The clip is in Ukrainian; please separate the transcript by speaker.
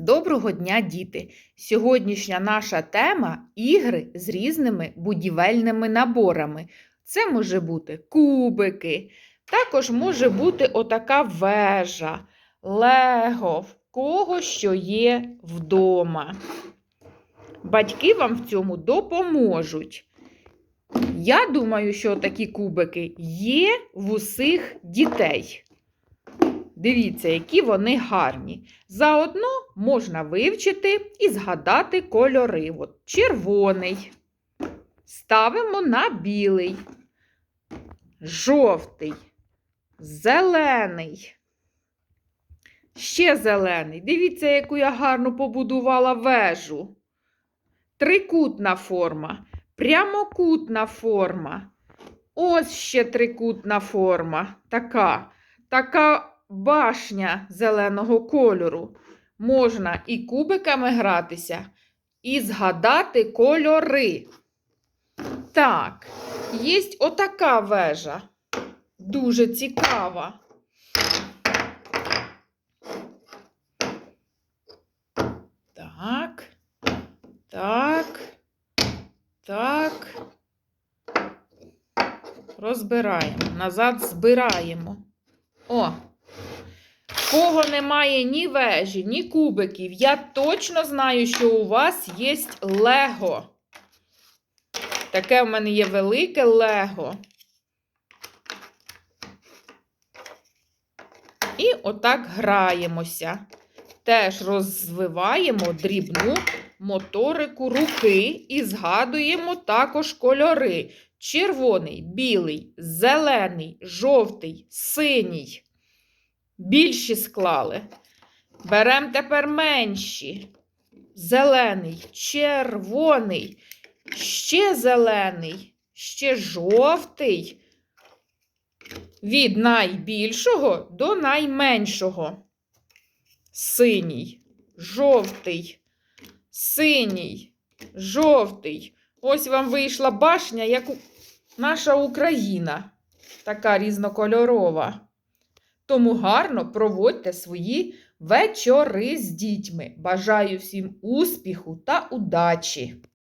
Speaker 1: Доброго дня, діти! Сьогоднішня наша тема ігри з різними будівельними наборами. Це може бути кубики, також може бути отака вежа, лего, в кого що є вдома. Батьки вам в цьому допоможуть. Я думаю, що такі кубики є в усіх дітей. Дивіться, які вони гарні. Заодно можна вивчити і згадати кольори. От червоний. Ставимо на білий, жовтий, зелений. Ще зелений. Дивіться, яку я гарно побудувала вежу. Трикутна форма, прямокутна форма. Ось ще трикутна форма. Така. Така башня зеленого кольору. Можна і кубиками гратися, і згадати кольори. Так, є отака вежа. Дуже цікава. Так, так, так. Розбираємо. Назад збираємо. О! Кого немає ні вежі, ні кубиків, я точно знаю, що у вас є лего. Таке в мене є велике лего. І отак граємося. Теж розвиваємо дрібну моторику руки і згадуємо також кольори: червоний, білий, зелений, жовтий, синій. Більші склали. Беремо тепер менші. Зелений, червоний, ще зелений, ще жовтий. Від найбільшого до найменшого. Синій, жовтий, синій, жовтий. Ось вам вийшла башня, як наша Україна. Така різнокольорова. Тому гарно проводьте свої вечори з дітьми. Бажаю всім успіху та удачі!